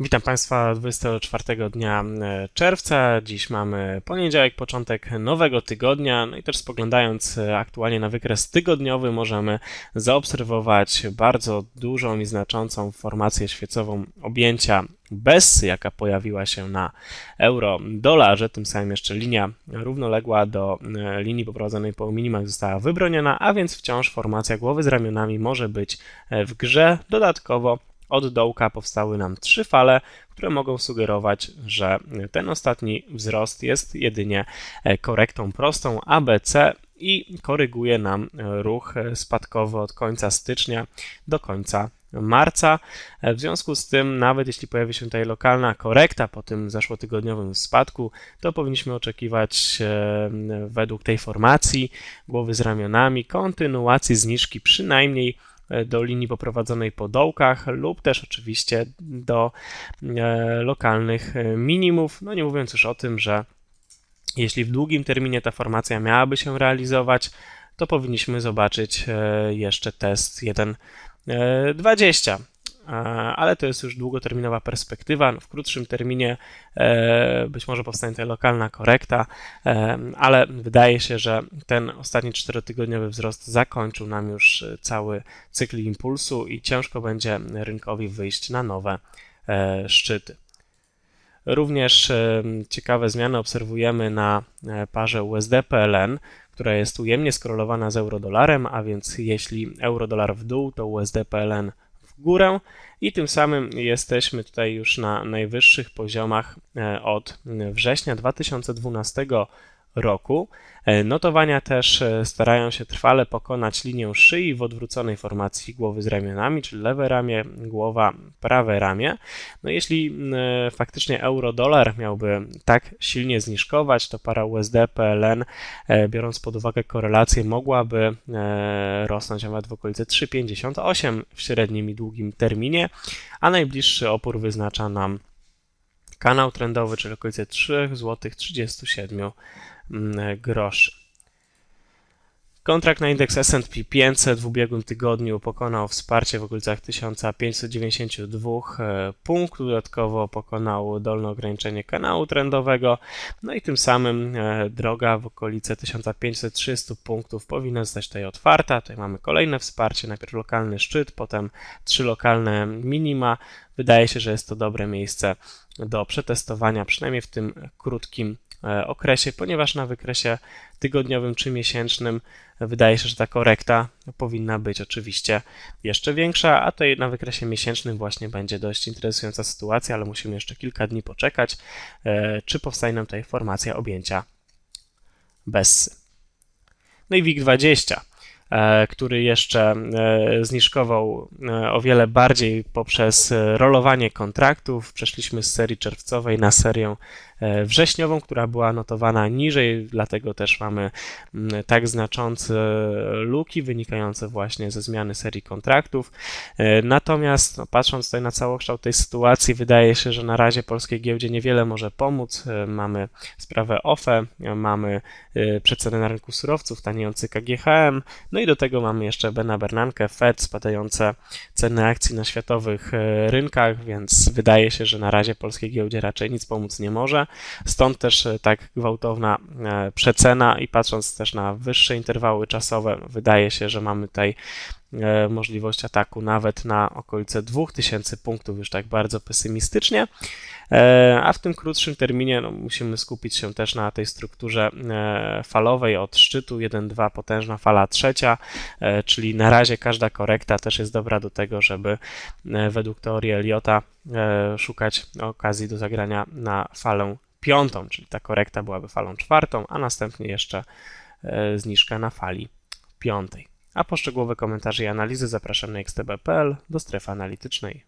Witam Państwa 24 dnia e, czerwca. Dziś mamy poniedziałek, początek nowego tygodnia. No i też spoglądając e, aktualnie na wykres tygodniowy, możemy zaobserwować bardzo dużą i znaczącą formację świecową objęcia Bessy, jaka pojawiła się na euro-dolarze. Tym samym jeszcze linia równoległa do e, linii poprowadzonej po minimach została wybroniona, a więc wciąż formacja głowy z ramionami może być w grze. Dodatkowo od dołka powstały nam trzy fale, które mogą sugerować, że ten ostatni wzrost jest jedynie e, korektą prostą ABC i koryguje nam ruch spadkowy od końca stycznia do końca marca. E, w związku z tym, nawet jeśli pojawi się tutaj lokalna korekta po tym zeszłotygodniowym spadku, to powinniśmy oczekiwać e, według tej formacji głowy z ramionami kontynuacji zniżki przynajmniej E, do linii poprowadzonej po dołkach lub też oczywiście do e, lokalnych e, minimów. No nie mówiąc już o tym, że jeśli w długim terminie ta formacja miałaby się realizować, to powinniśmy zobaczyć jeszcze test 1.20 ale to jest już długoterminowa perspektywa. W krótszym terminie e, być może powstanie tutaj lokalna korekta, e, ale wydaje się, że ten ostatni czterotygodniowy wzrost zakończył nam już cały cykl impulsu i ciężko będzie rynkowi wyjść na nowe e, szczyty. Również ciekawe zmiany obserwujemy na parze USD-PLN, która jest ujemnie skorelowana z euro-dolarem, a więc jeśli euro-dolar w dół, to USD-PLN górę i tym samym jesteśmy tutaj już na najwyższych poziomach e, od września 2012 roku. E, notowania też e, starają się trwale pokonać linię szyi w odwróconej formacji głowy z ramionami, czyli lewe ramię, głowa, prawe ramię. No jeśli e, faktycznie euro-dolar miałby tak silnie zniżkować, to para USD-PLN, biorąc pod uwagę korelację, mogłaby rosnąć nawet w okolicy 3,58 w średnim i długim terminie, a najbliższy opór wyznacza nam kanał trendowy, czyli okolice 3 zł 37 Mm, groszy. Kontrakt na indeks S&P 500 w ubiegłym tygodniu pokonał wsparcie w okolicach 1592 e, punktów, dodatkowo pokonał dolne ograniczenie kanału trendowego, no i tym samym e, droga w okolice 1530 punktów powinna zostać tutaj otwarta. Tutaj mamy kolejne wsparcie, najpierw lokalny szczyt, potem trzy lokalne minima. Wydaje się, że jest to dobre miejsce do przetestowania, przynajmniej w tym krótkim okresie, ponieważ na wykresie tygodniowym czy miesięcznym wydaje się, że ta korekta powinna być oczywiście jeszcze większa, a tutaj na wykresie miesięcznym właśnie będzie dość interesująca sytuacja, ale musimy jeszcze kilka dni poczekać, e, czy powstanie nam tutaj formacja objęcia bez. No i WIG20 e, który jeszcze zniżkował o wiele bardziej poprzez rolowanie kontraktów. Przeszliśmy z serii czerwcowej na serię E, wrześniową, która była notowana niżej, dlatego też mamy tak znaczące luki wynikające właśnie ze zmiany serii kontraktów. E, natomiast no, patrząc tutaj na całokształt tej sytuacji, wydaje się, że na razie polskiej giełdzie niewiele może pomóc. E, mamy sprawę OFE, mamy przeceny na rynku surowców, taniejący KGHM, no i do tego mamy jeszcze Bena Bernanke, Fed, spadające ceny akcji na światowych rynkach, więc wydaje się, że na razie polskiej giełdzie raczej nic pomóc nie może. Stąd też e, tak gwałtowna e, przecena i patrząc też na wyższe interwały czasowe, wydaje się, że mamy tutaj e, możliwość ataku nawet na okolice 2000 punktów, już tak bardzo pesymistycznie. A w tym krótszym terminie no, musimy skupić się też na tej strukturze falowej od szczytu 1-2, potężna fala trzecia, czyli na razie każda korekta też jest dobra do tego, żeby według teorii Eliota szukać okazji do zagrania na falę piątą, czyli ta korekta byłaby falą czwartą, a następnie jeszcze e, zniżka na fali piątej. A po szczegółowe komentarze i analizy zapraszam na xtb.pl do strefy analitycznej.